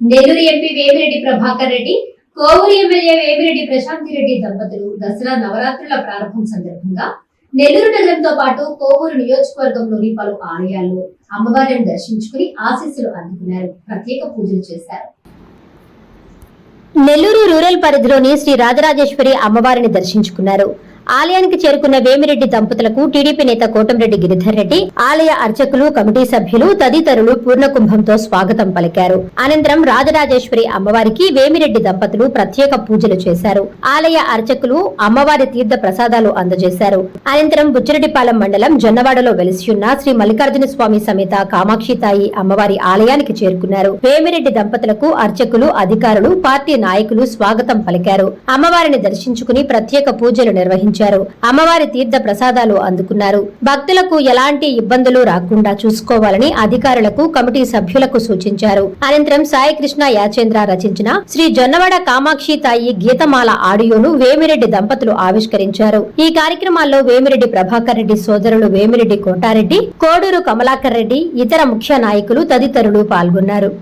Nellore MP Vemireddy Prabhakar Reddy Kovur MLA Vemireddy Prashanthi Reddy దంపతులు దసరా నవరాత్రుల ప్రారంభం సందర్భంగా నెల్లూరు నగరంతో పాటు కోవూరు నియోజకవర్గంలోని పలు ఆలయాల్లో అమ్మవారిని దర్శించుకుని ఆశీస్సులు అందుకున్నారు. ప్రత్యేక పూజలు చేశారు. నెల్లూరు రూరల్ పరిధిలోని శ్రీ రాజరాజేశ్వరి అమ్మవారిని దర్శించుకున్నారు. ఆలయానికి చేరుకున్న వేమిరెడ్డి దంపతులకు టీడీపీ నేత కోటంరెడ్డి గిరిధర్ రెడ్డి ఆలయ అర్చకులు కమిటీ సభ్యులు తదితరులు పూర్ణకుంభంతో స్వాగతం పలికారు. అనంతరం రాజరాజేశ్వరి అమ్మవారికి వేమిరెడ్డి దంపతులు ప్రత్యేక పూజలు చేశారు. ఆలయ అర్చకులు అమ్మవారి తీర్థ ప్రసాదాలు అందజేశారు. అనంతరం బుచ్చిరెడ్డిపాలెం మండలం జొన్నవాడలో వెలిసియున్న శ్రీ మల్లికార్జున స్వామి సమేత కామాక్షి తాయి అమ్మవారి ఆలయానికి చేరుకున్నారు. వేమిరెడ్డి దంపతులకు అర్చకులు అధికారులు పార్టీ నాయకులు స్వాగతం పలికారు. అమ్మవారిని దర్శించుకుని ప్రత్యేక పూజలు నిర్వహించారు. అమ్మవారి తీర్థ ప్రసాదాలు అందుకున్నారు. భక్తులకు ఎలాంటి ఇబ్బందులు రాకుండా చూసుకోవాలని అధికారులకు కమిటీ సభ్యులకు సూచించారు. అనంతరం సాయికృష్ణ యాచేంద్ర రచించిన శ్రీ జొన్నవాడ కామాక్షి తాయి గీతమాల ఆడియోను వేమిరెడ్డి దంపతులు ఆవిష్కరించారు. ఈ కార్యక్రమాల్లో వేమిరెడ్డి ప్రభాకర్ రెడ్డి సోదరులు వేమిరెడ్డి కోటారెడ్డి కోడూరు కమలాకర్ రెడ్డి ఇతర ముఖ్య నాయకులు తదితరులు పాల్గొన్నారు.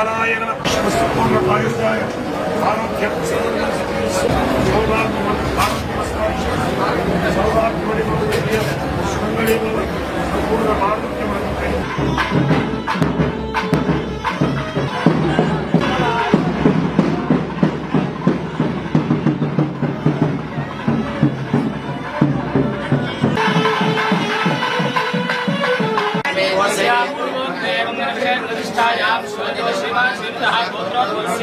ara ayırın. Başımızı korunur. Ayırın. Ayırın. Ayırın. Ayırın. Ayırın. Ayırın.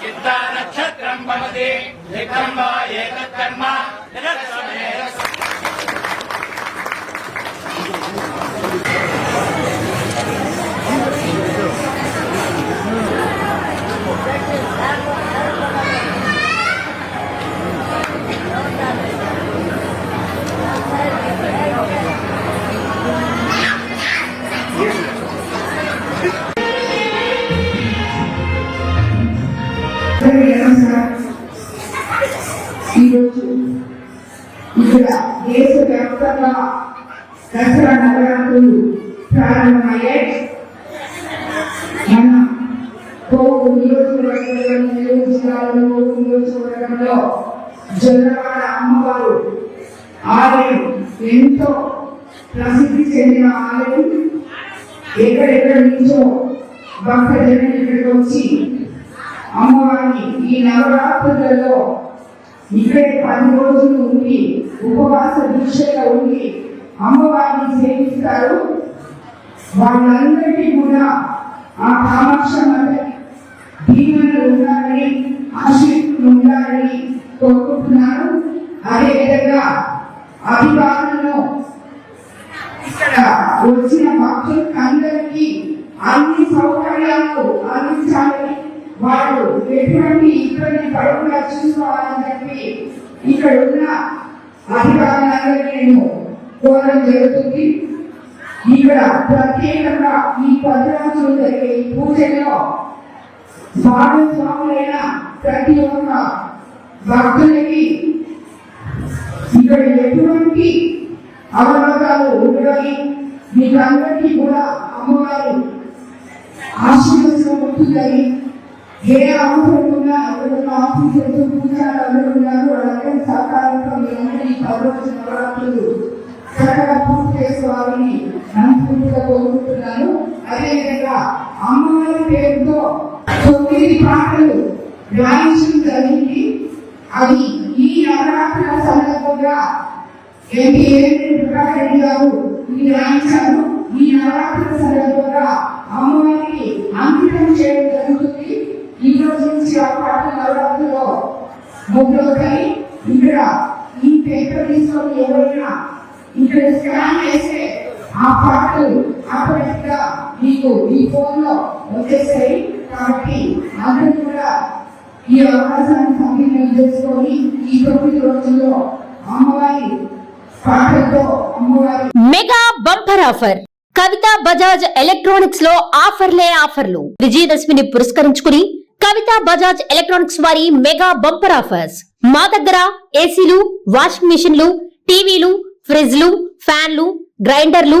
चित्ता नक्षत्रं एक వా ఏతత్కర్మ ఈరోజు ఇక్కడ దేశవ్యాప్తంగా దసరా నవరాత్రులు ప్రారంభమయ్యాయి. మన కోవు నియోజకవర్గంలో నెల్లూరు నియోజకవర్గంలో జొన్నవాడ అమ్మవారు ఆలయం ఎంతో ప్రసిద్ధి చెందిన ఆలయం. ఎక్కడెక్కడి నుంచో భక్తజనం ఇక్కడికి వచ్చి అమ్మవారిని ఈ నవరాత్రులలో ఇక్కడే పది రోజులు ఉండి ఉపవాస దీక్షగా ఉండి అమ్మవారిని సేవిస్తారు. వాళ్ళందరికీ కూడా ఆ కామాక్షమ్మ దీవెనలు ఉండాలని ఆశీస్సులు ఉండాలని కోరుకుంటున్నాను. అదేవిధంగా అధికారులను ఇక్కడ వచ్చిన భక్తులకు అందరికీ అన్ని సౌకర్యాలు అందించాలని వారు ఎటువంటి ఇబ్బంది పడకుండా చూసుకోవాలని చెప్పి ఇక్కడ ఉన్న అధికారులందరినీ నేను కోరడం జరుగుతుంది. ఇక్కడ ప్రత్యేకంగా ఈ పది రోజులు జరిగే ఈ పూజలో భాగస్వాములైన ప్రతి ఒక్క భక్తులకి ఇక్కడ ఎటువంటి అవరోధాలు ఉండవని మీకందరికీ కూడా అమ్మవారు ఆశీర్వచనం ఉంటుందని ఏ అవసరం ఉన్నా ఎవరైనా ఆఫీసర్స్ పూజారు అందరూ ఉన్నారు వాళ్ళందరి సహకారంతో మీ అందరి నవరాత్రులు చక్కగా పూర్తి చేసుకోవాలని మనస్ఫూర్తిగా కోరుకుంటున్నాను. అదేవిధంగా అమ్మవారి పేరుతో తొమ్మిది పాటలు వ్యాయించడం జరిగింది. అది ఈ నవరాత్రుల సందర్భంగా ఎంపీ ప్రకాష్ రెడ్డి గారు ఇది వ్యాయించారు ఈ నవరాత్రుల సందర్భంగా అమ్మవారికి అంకితం చేయడం జరుగుతుంది. ఈ రోజు నుంచి ఆ పాట నవరాత్రిలో మొదలవుతాయి ఇక్కడ ఈ పేపర్ తీసుకొని ఎవరైనా ఇక్కడ స్కాన్ చేస్తే ఆ పాటలు ఆటోమేటిక్ మీకు ఈ ఫోన్లో వచ్చేస్తాయి. కాబట్టి అందరూ కూడా ఈ అవకాశాన్ని సద్వినియోగం చేసుకొని ఈ తొమ్మిది రోజుల్లో అమ్మవారి పాటలతో అమ్మవారి mega bumper offer. Kavitha Bajaj ఎలక్ట్రానిక్స్లో ఆఫర్లే ఆఫర్లు. విజయదశమిని పురస్కరించుకుని కవిత బజాజ్ ఎలక్ట్రానిక్స్ వారి మెగా బంపర్ ఆఫర్స్. మా దగ్గర ఏసీలు వాషింగ్ మిషన్లు టీవీలు ఫ్రిడ్జ్లు ఫ్యాన్లు గ్రైండర్లు